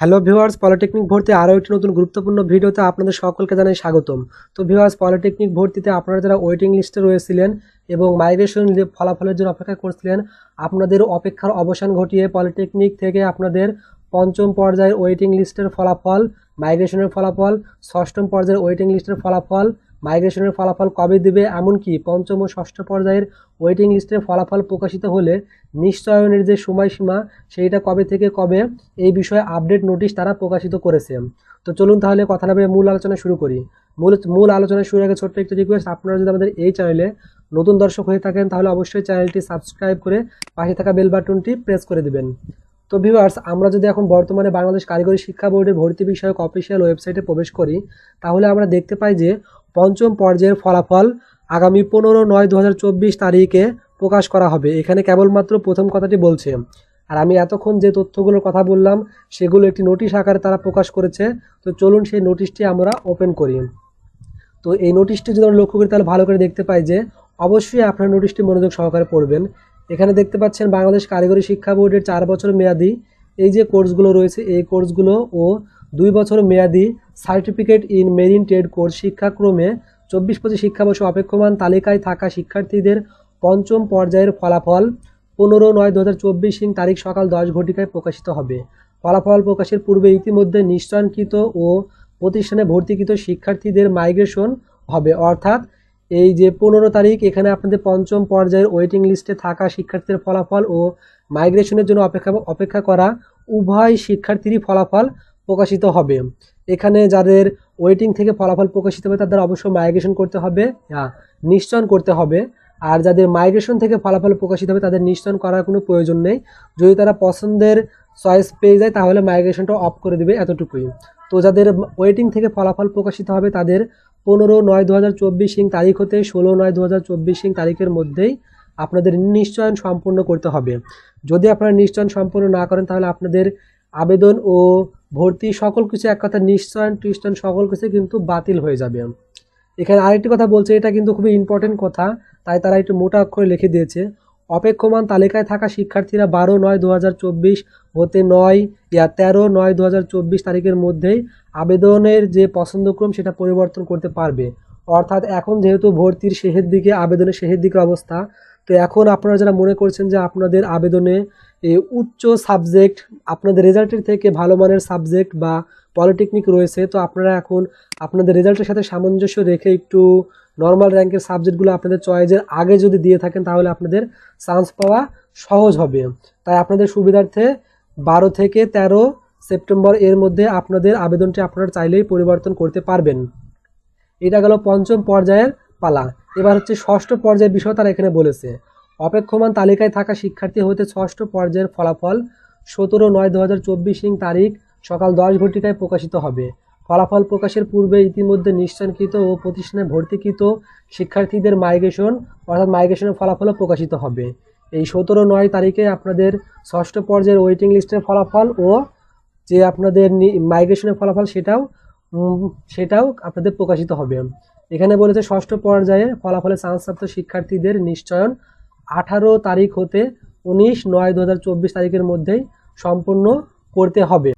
Hello viewers, polytechnic ভর্তি আরও একটি নতুন গুরুত্বপূর্ণ ভিডিওতে আপনাদের সকলকে জানাই স্বাগতম। তো ভিউয়ার্স, পলিটেকনিক ভর্তিতে আপনারা যারা ওয়েটিং লিস্টে রয়েছিলেন এবং মাইগ্রেশন ফলাফলের জন্য অপেক্ষা করছিলেন, আপনাদের অপেক্ষার অবসান ঘটিয়ে পলিটেকনিক থেকে আপনাদের পঞ্চম পর্যায়ের ওয়েটিং লিস্টের ফলাফল মাইগ্রেশনের ফলাফল, ষষ্ঠম পর্যায়ের ওয়েটিং লিস্টের ফলাফল মাইগ্রেশনের ফলাফল কবে দিবে? এমনকি পঞ্চম ও ষষ্ঠ পর্যায়ের ওয়েটিং লিস্টের ফলাফল প্রকাশিত হলে নিশ্চয়নের যে সময়সীমা, সেইটা কবে থেকে কবে, এই বিষয়ে আপডেট নোটিশ তারা প্রকাশিত করেছে। তো চলুন তাহলে কথা না মূল আলোচনা শুরু করি। মূল মূল আলোচনা শুরু আগে ছোট্ট একটি রিকোয়েস্ট আপনারা যদি আমাদের এই চ্যানেলে নতুন দর্শক হয়ে থাকেন, তাহলে অবশ্যই চ্যানেলটি সাবস্ক্রাইব করে পাশে থাকা বেল বাটনটি প্রেস করে দেবেন। তো ভিউয়ার্স আমরা যদি এখন বর্তমানে বাংলাদেশ কারিগরি শিক্ষা বোর্ডের ভর্তি বিষয়ক অফিসিয়াল ওয়েবসাইটে প্রবেশ করি, তাহলে আমরা দেখতে পাই যে পঞ্চম পর্যায়ের ফলাফল আগামী পনেরো নয় দু তারিখে প্রকাশ করা হবে। এখানে কেবলমাত্র প্রথম কথাটি বলছে। আর আমি এতক্ষণ যে তথ্যগুলোর কথা বললাম, সেগুলো একটি নোটিশ আকারে তারা প্রকাশ করেছে। তো চলুন সেই নোটিশটি আমরা ওপেন করি। তো এই নোটিশটি যদি আমরা লক্ষ্য করি, তাহলে ভালো করে দেখতে পাই যে অবশ্যই আপনার নোটিশটি মনোযোগ সহকারে পড়বেন। এখানে দেখতে পাচ্ছেন বাংলাদেশ কারিগরি শিক্ষা বোর্ডের চার বছর মেয়াদি এই যে কোর্সগুলো রয়েছে, এই কোর্সগুলো ও দুই বছর মেয়াদি certificate in marine trade course শিক্ষাক্রমে চব্বিশ পঁচিশ শিক্ষাবর্ষ অপেক্ষমান তালিকায় থাকা শিক্ষার্থীদের পঞ্চম পর্যায়ের ফলাফল পনেরো নয় দু হাজার চব্বিশ সিং তারিখ সকাল দশ ঘটিকায় প্রকাশিত হবে। ফলাফল প্রকাশের পূর্বে ইতিমধ্যে নিশ্চয়নকৃত ও প্রতিষ্ঠানে ভর্তিকৃত শিক্ষার্থীদের মাইগ্রেশন হবে। অর্থাৎ এই যে পনেরো তারিখ, এখানে আপনাদের পঞ্চম পর্যায়ের ওয়েটিং লিস্টে থাকা শিক্ষার্থীদের ফলাফল ও মাইগ্রেশনের জন্য অপেক্ষা অপেক্ষা করা উভয় শিক্ষার্থীরই ফলাফল প্রকাশিত হবে। এখানে যাদের ওয়েটিং থেকে ফলাফল প্রকাশিত হবে, তাদের অবশ্যই মাইগ্রেশন করতে হবে নিশ্চয়ন করতে হবে। আর যাদের মাইগ্রেশন থেকে ফলাফল প্রকাশিত হবে, তাদের নিশ্চয়ন করার কোনো প্রয়োজন নেই। যদি তারা পছন্দের চয়েস পেয়ে যায়, তাহলে মাইগ্রেশনটা অফ করে দেবে এতটুকুই। তো যাদের ওয়েটিং থেকে ফলাফল প্রকাশিত হবে, তাদের পনেরো নয় দু হাজার চব্বিশ সিং তারিখ হতে ষোলো নয় দু হাজার চব্বিশ সিং তারিখের মধ্যেই আপনাদের নিশ্চয়ন সম্পূর্ণ করতে হবে। যদি আপনারা নিশ্চয়ন সম্পূর্ণ না করেন, তাহলে আপনাদের আবেদন ও ভর্তি, সকল কিছু এক কথা নিশ্চয়ন, টিউশন, সকল কিছু কিন্তু বাতিল হয়ে যাবে। এখানে আরেকটি কথা বলছে, এটা কিন্তু খুবই ইম্পর্টেন্ট কথা, তাই তারা একটু মোটা অক্ষরে লিখে দিয়েছে। অপেক্ষমান তালিকায় থাকা শিক্ষার্থীরা বারো নয় দু হাজার চব্বিশ হতে নয়, ইয়া তেরো নয় দু হাজার চব্বিশ তারিখের মধ্যেই আবেদনের যে পছন্দক্রম, সেটা পরিবর্তন করতে পারবে। অর্থাৎ এখন যেহেতু ভর্তির শেষের দিকে, আবেদনের শেষের দিকে অবস্থা তো এখন আপনারা যারা মনে করছেন যে আপনাদের আবেদনে উচ্চ সাবজেক্ট, আপনাদের রেজাল্টের থেকে ভালো মানের সাবজেক্ট বা পলিটেকনিক রয়েছে, তো আপনারা এখন আপনাদের রেজাল্টের সাথে সামঞ্জস্য রেখে একটু নর্মাল র্যাঙ্কের সাবজেক্টগুলো আপনাদের চয়েসের আগে যদি দিয়ে থাকেন, তাহলে আপনাদের চান্স পাওয়া সহজ হবে। তাই আপনাদের সুবিধার্থে বারো থেকে তেরো সেপ্টেম্বর এর মধ্যে আপনাদের আবেদনটি আপনারা চাইলেই পরিবর্তন করতে পারবেন। এটা গেল পঞ্চম পর্যায়ের পালা। এবার হচ্ছে ষষ্ঠ পর্যায়ের বিষয় তারা এখানে বলেছে। অপেক্ষমান তালিকায় থাকা শিক্ষার্থী হতে ষষ্ঠ পর্যায়ের ফলাফল সতেরো নয় দু হাজার সিং তারিখ সকাল দশ ঘটিকায় প্রকাশিত হবে। ফলাফল প্রকাশের পূর্বে ইতিমধ্যে নিশ্চয়কৃত ও প্রতিষ্ঠানে ভর্তিকৃত শিক্ষার্থীদের মাইগ্রেশন, অর্থাৎ মাইগ্রেশনের ফলাফলও প্রকাশিত হবে। এই সতেরো নয় তারিখে আপনাদের ষষ্ঠ পর্যায়ের ওয়েটিং লিস্টের ফলাফল ও যে আপনাদের মাইগ্রেশনের ফলাফল সেটাও সেটাও আপনাদের প্রকাশিত হবে। এখানে বলেছে, ষষ্ঠ পর্যায়ে ফলাফলে চান্সপ্রাপ্ত শিক্ষার্থীদের নিশ্চয়ন আঠারো তারিখ হতে উনিশ নয় দু তারিখের মধ্যেই সম্পূর্ণ করতে হবে।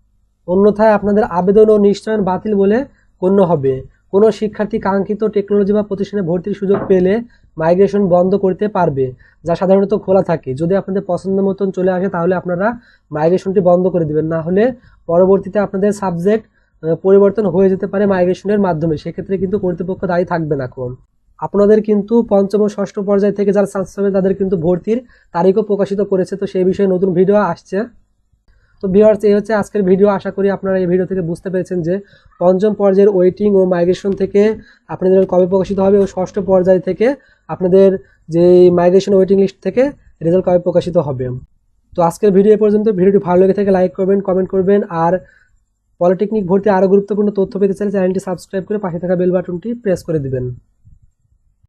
অন্যথায় আপনাদের আবেদন ও নিশ্চয়ন বাতিল বলে গণ্য হবে। কোনো শিক্ষার্থী কাঙ্ক্ষিত টেকনোলজি বা প্রতিষ্ঠানে ভর্তির সুযোগ পেলে মাইগ্রেশন বন্ধ করতে পারবে, যা সাধারণত খোলা থাকে। যদি আপনাদের পছন্দ মতন চলে আসে, তাহলে আপনারা মাইগ্রেশনটি বন্ধ করে দিবেন। না হলে পরবর্তীতে আপনাদের সাবজেক্ট পরিবর্তন হয়ে যেতে পারে মাইগ্রেশনের মাধ্যমে। সেক্ষেত্রে কিন্তু কর্তৃপক্ষ দায়ী থাকবে না কোন আপনাদের কিন্তু পঞ্চম ও ষষ্ঠ পর্যায় থেকে যারা চান্স পাবে তাদের কিন্তু ভর্তির তারিখও প্রকাশিত করেছে। তো সেই বিষয়ে নতুন ভিডিও আসছে। তো ভিউয়ার্স এই হচ্ছে আজকের ভিডিও। আশা করি আপনারা এই ভিডিও থেকে বুঝতে পেরেছেন যে পঞ্চম পর্যায়ের ওয়েটিং ও মাইগ্রেশন থেকে আপনাদের কবে প্রকাশিত হবে ও ষষ্ঠ পর্যায় থেকে আপনাদের যে মাইগ্রেশন ওয়েটিং লিস্ট থেকে রেজাল্ট কবে প্রকাশিত হবে। তো আজকের ভিডিও পর্যন্ত। ভিডিওটি ভালো লেগে থেকে লাইক করবেন কমেন্ট করবেন, আর পলিটেকনিক ভর্তি আরও গুরুত্বপূর্ণ তথ্য পেতে চাইলে চ্যানেলটি সাবস্ক্রাইব করে পাশে থাকা বেল বাটনটি প্রেস করে দিবেন।